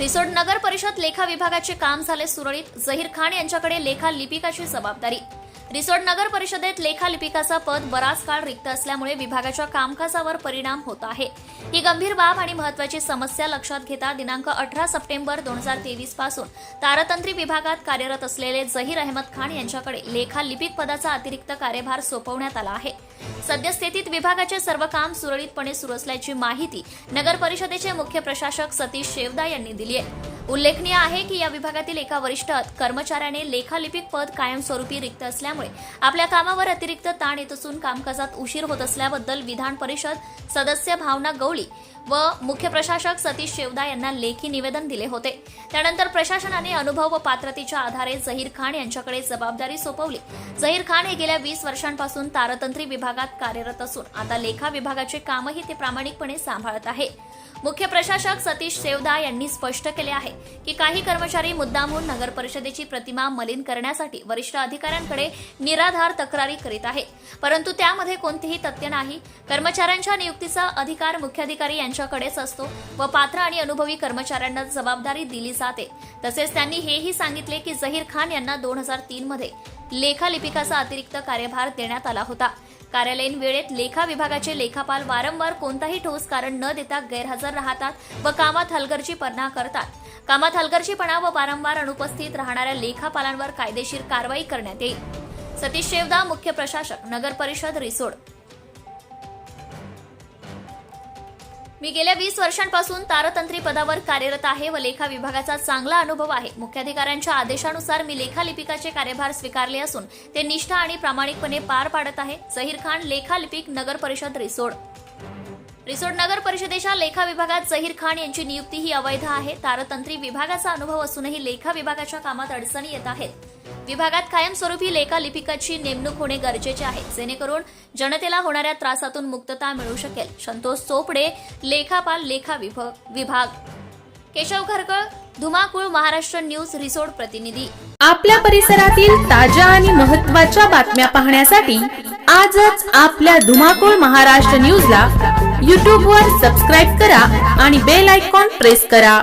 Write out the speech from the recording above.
रिसोड नगर परिषद लेखा विभागाचे काम झाले सुरळीत. जहीर खान यांच्याकडे लेखा लिपिकाची जबाबदारी. रिसोड नगर परिषदेत लेखालिपिकाचा पद बराच काळ रिक्त असल्यामुळे विभागाच्या कामकाजावर परिणाम होत आहे. ही गंभीर बाब आणि महत्वाची समस्या लक्षात घेता दिनांक अठरा सप्टेंबर दोन हजार तेवीसपासून तारतंत्री विभागात कार्यरत असलेले जहीर अहमद खान यांच्याकडे लेखालिपिक पदाचा अतिरिक्त कार्यभार सोपवण्यात आला आहे. सद्यस्थितीत विभागाचे सर्व काम सुरळीतपणे सुरू असल्याची माहिती नगर परिषदेचे मुख्य प्रशासक सतीश शेवदा यांनी दिली आहे. उल्लेखनीय आहे की या विभागातील एका वरिष्ठ कर्मचाऱ्याने लेखालिपिक पद कायमस्वरूपी रिक्त असल्यामुळे आपल्या कामावर अतिरिक्त ताण येत असून कामकाजात उशीर होत असल्याबद्दल विधान परिषद सदस्य भावना गवळी व मुख्य प्रशासक सतीश शेवदा यांना लेखी निवेदन दिले होते. त्यानंतर प्रशासनाने अनुभव व पात्रतेच्या आधारे जहीर खान यांच्याकडे जबाबदारी सोपवली. जहीर खान हे गेल्या वीस वर्षांपासून तारतंत्री विभागात कार्यरत असून आता लेखा विभागाचे कामही ते प्रामाणिकपणे सांभाळत आहे. मुख्य प्रशासक सतीश सेवदा यांनी स्पष्ट केले आहे की काही कर्मचारी मुद्दामहून नगर परिषदेची प्रतिमा मलिन करण्यासाठी वरिष्ठ अधिकाऱ्यांकडे निराधार तक्रारी करीत आहे. परंतु त्यामध्ये कोणतेही तथ्य नाही. कर्मचाऱ्यांच्या नियुक्तीचा अधिकार मुख्याधिकारी यांच्याकडेच असतो व पात्र आणि अनुभवी कर्मचाऱ्यांना जबाबदारी दिली जाते. तसेच त्यांनी हेही सांगितले की जहीर खान यांना दोन हजार तीन मध्ये लेखालिपिकाचा अतिरिक्त कार्यभार देण्यात आला होता. कार्यालयीन वेळेत लेखा विभागाचे लेखापाल वारंवार कोणताही ठोस कारण न देता गैरहजर राहतात व कामात हलगर्जीपणा करतात. कामात हलगर्जीपणा व वारंवार अनुपस्थित राहणाऱ्या लेखापालांवर कायदेशीर कारवाई करण्यात येईल. सतीश शेवदा मुख्य प्रशासक नगर परिषद रिसोड. मी गेल्या वीस वर्षांपासून तारतंत्री पदावर कार्यरत आहे व लेखा विभागाचा चांगला अनुभव आहे. मुख्याधिकाऱ्यांच्या आदेशानुसार मी लेखालिपिकाचे कार्यभार स्वीकारले असून ते निष्ठा आणि प्रामाणिकपणे पार पाडत आहे. जहीर खान लेखालिपिक नगर परिषद रिसोड. रिसोड नगर परिषदेच्या लेखा विभागात जहीर खान यांची नियुक्ती ही अवैध आहे. तारतंत्री विभागाचा अनुभव असूनही लेखा विभागाच्या कामात अडचणी येत आहेत. विभागात कायमस्वरूपी लेखा लिपिकाची नेमणूक होणे गरजेचे आहे. जेणेकरून जनतेला होणाऱ्या त्रासातून मुक्तता मिळू शकेल. संतोष चोपडे लेखापाल लेखा विभाग. केशव खरकळ धुमाकूळ महाराष्ट्र न्यूज रिसोर्ट प्रतिनिधी. आपल्या परिसरातील ताज्या आणि महत्त्वाच्या बातम्या पाहण्यासाठी आजच आपल्या धुमाकूळ महाराष्ट्र न्यूजला यूट्यूबवर सबस्क्राईब करा आणि बेल आयकॉन प्रेस करा.